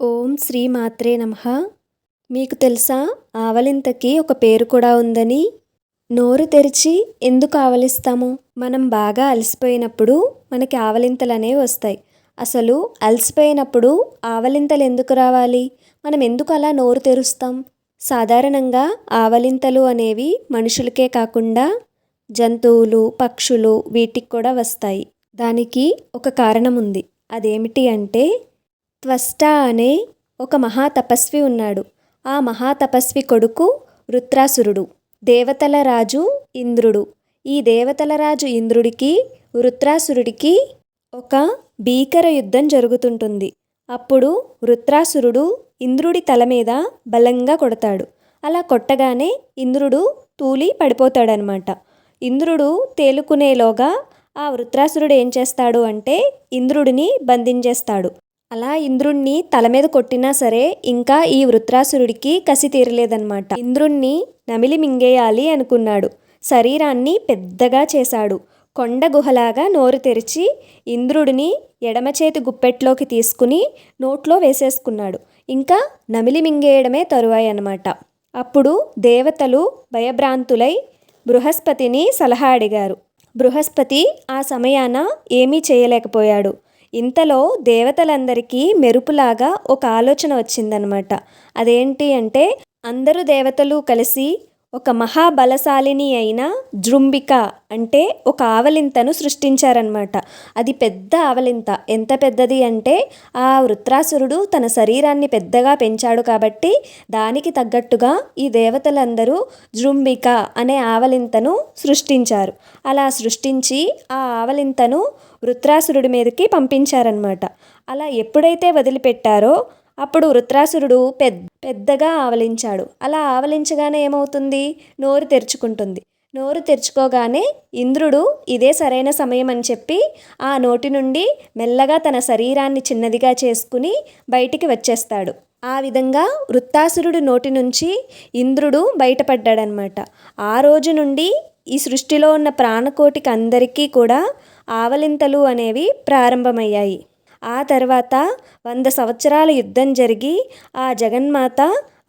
ఓం శ్రీ మాత్రే నమ. మీకు తెలుసా ఆవలింతకి ఒక పేరు కూడా ఉందని? నోరు తెరిచి ఎందుకు ఆవలిస్తాము? మనం బాగా అలసిపోయినప్పుడు మనకి ఆవలింతలు అనేవి వస్తాయి. అసలు అలసిపోయినప్పుడు ఆవలింతలు ఎందుకు రావాలి? మనం ఎందుకు అలా నోరు తెరుస్తాం? సాధారణంగా ఆవలింతలు అనేవి మనుషులకే కాకుండా జంతువులు పక్షులు వీటికి కూడా వస్తాయి. దానికి ఒక కారణం ఉంది. అదేమిటి అంటే త్వష్ట అనే ఒక మహాతపస్వి ఉన్నాడు. ఆ మహాతపస్వి కొడుకు వృత్రాసురుడు దేవతల రాజు ఇంద్రుడు. ఈ దేవతల రాజు ఇంద్రుడికి వృత్రాసురుడికి ఒక భీకర యుద్ధం జరుగుతుంటుంది. అప్పుడు వృత్రాసురుడు ఇంద్రుడి తల మీద బలంగా కొడతాడు. అలా కొట్టగానే ఇంద్రుడు తూలి పడిపోతాడనమాట ఇంద్రుడు తేలుకునేలోగా ఆ వృత్రాసురుడు ఏం చేస్తాడు అంటే ఇంద్రుడిని బంధించేస్తాడు. అలా ఇంద్రుణ్ణి తల మీద కొట్టినా సరే ఇంకా ఈ వృత్రాసురుడికి కసి తీరలేదన్నమాట. ఇంద్రుణ్ణి నమిలి మింగేయాలి అనుకున్నాడు. శరీరాన్ని పెద్దగా చేశాడు. కొండ గుహలాగా నోరు తెరిచి ఇంద్రుడిని ఎడమ చేతి గుప్పెట్లోకి తీసుకుని నోట్లో వేసేసుకున్నాడు. ఇంకా నమిలి మింగేయడమే తరువాయి అన్నమాట అప్పుడు దేవతలు భయభ్రాంతులై బృహస్పతిని సలహా అడిగారు. బృహస్పతి ఆ సమయాన ఏమీ చేయలేకపోయాడు. ఇంతలో దేవతలందరికీ మెరుపులాగా ఒక ఆలోచన వచ్చిందనమాట. అదేంటి అంటే అందరూ దేవతలు కలిసి ఒక మహాబలశాలిని అయిన జృంబిక అంటే ఒక ఆవలింతను సృష్టించారనమాట అది పెద్ద ఆవలింత. ఎంత పెద్దది అంటే ఆ వృత్రాసురుడు తన శరీరాన్ని పెద్దగా పెంచాడు కాబట్టి దానికి తగ్గట్టుగా ఈ దేవతలందరూ జృంబిక అనే ఆవలింతను సృష్టించారు. అలా సృష్టించి ఆ ఆవలింతను వృత్రాసురుడి మీదకి పంపించారనమాట అలా ఎప్పుడైతే వదిలిపెట్టారో అప్పుడు వృత్రాసురుడు పెద్ద పెద్దగా ఆవలించాడు. అలా ఆవలించగానే ఏమవుతుంది? నోరు తెరుచుకుంటుంది. నోరు తెరుచుకోగానే ఇంద్రుడు ఇదే సరైన సమయం అని చెప్పి ఆ నోటి నుండి మెల్లగా తన శరీరాన్ని చిన్నదిగా చేసుకుని బయటికి వచ్చేస్తాడు. ఆ విధంగా వృత్తాసురుడు నోటి నుంచి ఇంద్రుడు బయటపడ్డాడనమాట ఆ రోజు నుండి ఈ సృష్టిలో ఉన్న ప్రాణకోటికి అందరికీ కూడా ఆవలింతలు అనేవి ప్రారంభమయ్యాయి. ఆ తర్వాత వంద సంవత్సరాల యుద్ధం జరిగి ఆ జగన్మాత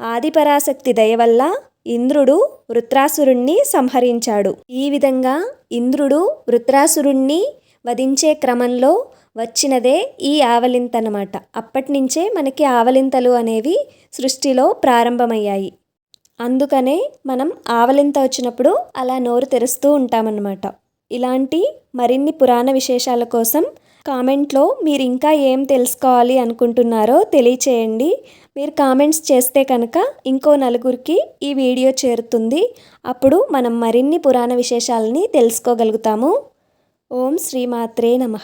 ఆదిపరాశక్తి దయ వల్ల ఇంద్రుడు వృత్రాసురుణ్ణి సంహరించాడు. ఈ విధంగా ఇంద్రుడు వృత్రాసురుణ్ణి వధించే క్రమంలో వచ్చినదే ఈ ఆవలింత అన్నమాట అప్పటి నుంచే మనకి ఆవలింతలు అనేవి సృష్టిలో ప్రారంభమయ్యాయి. అందుకనే మనం ఆవలింత వచ్చినప్పుడు అలా నోరు తెరుస్తూ ఉంటామన్నమాట. ఇలాంటి మరిన్ని పురాణ విశేషాల కోసం కామెంట్లో మీరు ఇంకా ఏం తెలుసుకోవాలి అనుకుంటున్నారో తెలియచేయండి. మీరు కామెంట్స్ చేస్తే కనుక ఇంకో నలుగురికి ఈ వీడియో చేరుతుంది. అప్పుడు మనం మరిన్ని పురాణ విశేషాలని తెలుసుకోగలుగుతాము. ఓం శ్రీమాత్రే నమ.